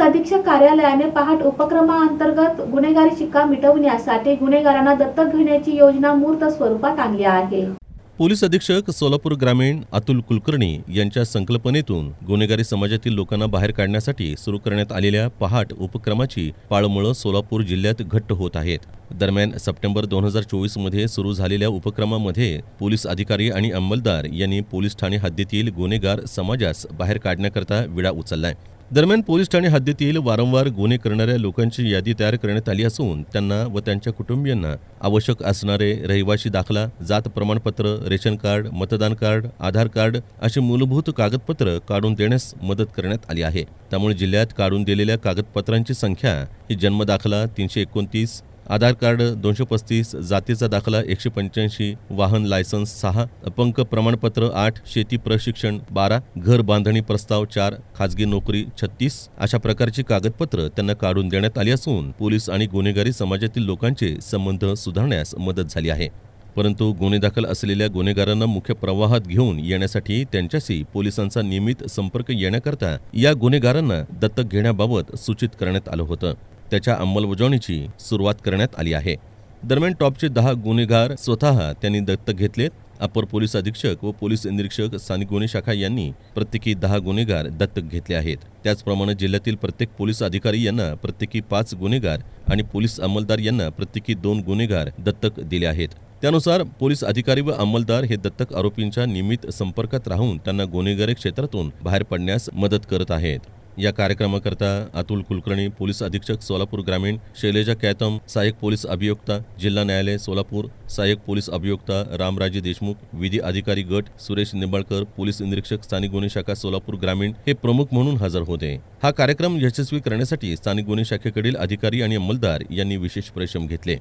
Police अधीक्षक कार्यालयाने पहाट उपक्रमाअंतर्गत गुन्हेगारी शिक्का मिटवण्यासाठी गुन्हेगारांना दत्तक घेण्याची योजना मूर्त स्वरूपात आणली आहे. पोलीस अधीक्षक सोलापूर ग्रामीण अतुल कुलकर्णी यांच्या संकल्पनेतून गुन्हेगारी समाजातील लोकांना बाहेर काढण्यासाठी सुरू करण्यात आलेल्या पहाट उपक्रमाची पाळमुळं सोलापूर जिल्ह्यात घट्ट होत आहेत. दरम्यान सप्टेंबर दोन हजार चोवीसमध्ये सुरू झालेल्या उपक्रमामध्ये पोलीस अधिकारी आणि अंमलदार यांनी पोलीस ठाणे हद्दीतील गुन्हेगार समाजास बाहेर काढण्याकरता विडा उचललाय. दरम्यान पोलीस ठाणे हद्दीतील वारंवार गुन्हे करणाऱ्या लोकांची यादी तयार करण्यात आली असून त्यांना व त्यांच्या कुटुंबियांना आवश्यक असणारे रहिवाशी दाखला जात प्रमाणपत्र रेशन कार्ड मतदान कार्ड आधार कार्ड अशी मूलभूत कागदपत्र काढून देण्यास मदत करण्यात आली आहे. त्यामुळे जिल्ह्यात काढून दिलेल्या कागदपत्रांची संख्या ही जन्मदाखला तीनशे एकोणतीस आधार कार्ड दोनशे पस्तीस जातीचा दाखला एकशे पंच्याऐंशी वाहन लायसन्स सहा अपंग प्रमाणपत्र आठ शेती प्रशिक्षण बारा घर बांधणी प्रस्ताव चार खाजगी नोकरी छत्तीस अशा प्रकारची कागदपत्र त्यांना काढून देण्यात आली असून पोलीस आणि गुन्हेगारी समाजातील लोकांचे संबंध सुधारण्यास मदत झाली आहे. परंतु गुन्हे दाखल असलेल्या गुन्हेगारांना मुख्य प्रवाहात घेऊन येण्यासाठी त्यांच्याशी पोलिसांचा नियमित संपर्क येण्याकरता या गुन्हेगारांना दत्तक घेण्याबाबत सूचित करण्यात आलं होतं. त्याच्या अंमलबजावणीची सुरुवात करण्यात आली आहे. दरम्यान टॉपचे दहा गुन्हेगार स्वतः त्यांनी दत्तक घेतलेत. अपर पोलीस अधीक्षक व पोलीस निरीक्षक स्थानिक गुन्हे शाखा यांनी प्रत्येकी दहा गुन्हेगार दत्तक घेतले आहेत. त्याचप्रमाणे जिल्ह्यातील प्रत्येक पोलीस अधिकारी यांना प्रत्येकी पाच गुन्हेगार आणि पोलीस अंमलदार यांना प्रत्येकी दोन गुन्हेगार दत्तक दिले आहेत. त्यानुसार पोलीस अधिकारी व अंमलदार हे दत्तक आरोपींच्या नियमित संपर्कात राहून त्यांना गुन्हेगारी क्षेत्रातून बाहेर पडण्यास मदत करत आहेत. या कार्यक्रमाकरता अतुल कुलकर्णी पोलीस अधीक्षक सोलापूर ग्रामीण शैलेजा कॅतम सहाय्यक पोलीस अभियोक्ता जिल्हा न्यायालय सोलापूर सहाय्यक पोलीस अभियोक्ता रामराजे देशमुख विधी अधिकारी गट सुरेश निंबाळकर पोलीस निरीक्षक स्थानिक गुन्हे शाखा सोलापूर ग्रामीण हे प्रमुख म्हणून हजर होते. हा कार्यक्रम यशस्वी करण्यासाठी स्थानिक गुन्हे शाखेकडील अधिकारी आणि अंमलदार यांनी विशेष परिश्रम घेतले.